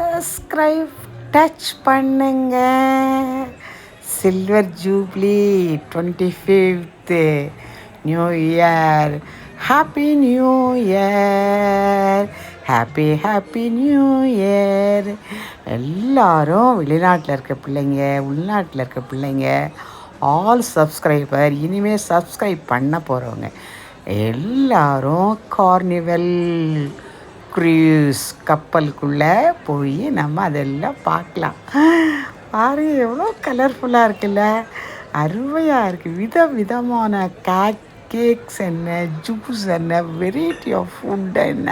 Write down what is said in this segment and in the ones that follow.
Subscribe touch பண்ணுங்க. Silver jubilee twenty fifth new year happy new year happy happy new year எல்லாரும் வெளிநாட்டில் இருக்க பிள்ளைங்க உள்நாட்டில் இருக்க பிள்ளைங்க ஆல் சப்ஸ்கிரைபர் இனிமேல் சப்ஸ்கிரைப் பண்ண போகிறவங்க எல்லாரும் கார்னிவல் க்ரூஸ் கப்பலுக்குள்ளே போய் நம்ம அதெல்லாம் பார்க்கலாம். பாரு எவ்வளோ கலர்ஃபுல்லாக இருக்குல்ல. அருமையாக இருக்குது வித விதமான கேக் கேக்ஸ் என்ன ஜூஸ் என்ன வெரைட்டி ஆஃப் ஃபுட் என்ன.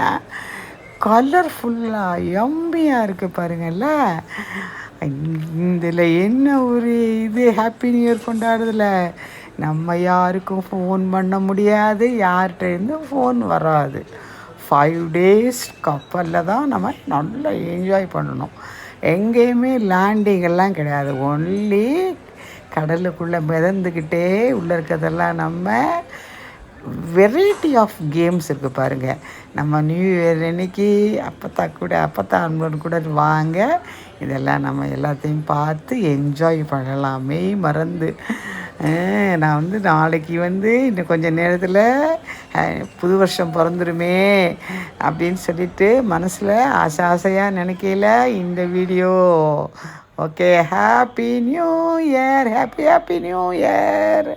கலர்ஃபுல்லாக எம்பியாக இருக்குது பாருங்கள்ல இதில் என்ன ஒரு இது ஹாப்பி நியூ இயர் கொண்டாடுறதுல நம்ம யாருக்கும் ஃபோன் பண்ண முடியாது யார்கிட்டேருந்து ஃபோன் வராது. ஃபைவ் டேஸ் கப்பலில் தான் நம்ம நல்லா என்ஜாய் பண்ணணும். எங்கேயுமே லேண்டிங் எல்லாம் கிடையாது. ஒன்லி கடலுக்குள்ளே மிதந்துக்கிட்டே உள்ளே இருக்கிறதெல்லாம் நம்ம வெரைட்டி ஆஃப் கேம்ஸ் இருக்குது பாருங்கள் நம்ம நியூ இயர் அன்னைக்கு அப்பத்தா கூட அப்பத்தா அன்பன் கூட வாங்க. இதெல்லாம் நம்ம எல்லாத்தையும் பார்த்து என்ஜாய் பண்ணலாம் மெய் மறந்து. நான் வந்து நாளைக்கு வந்து இன்னும் கொஞ்சம் நேரத்தில் புது வருஷம் பிறந்துருமே அப்படின்னு சொல்லிட்டு மனசில் ஆசை ஆசையாக நினைக்கல இந்த video. Okay happy new year happy happy new year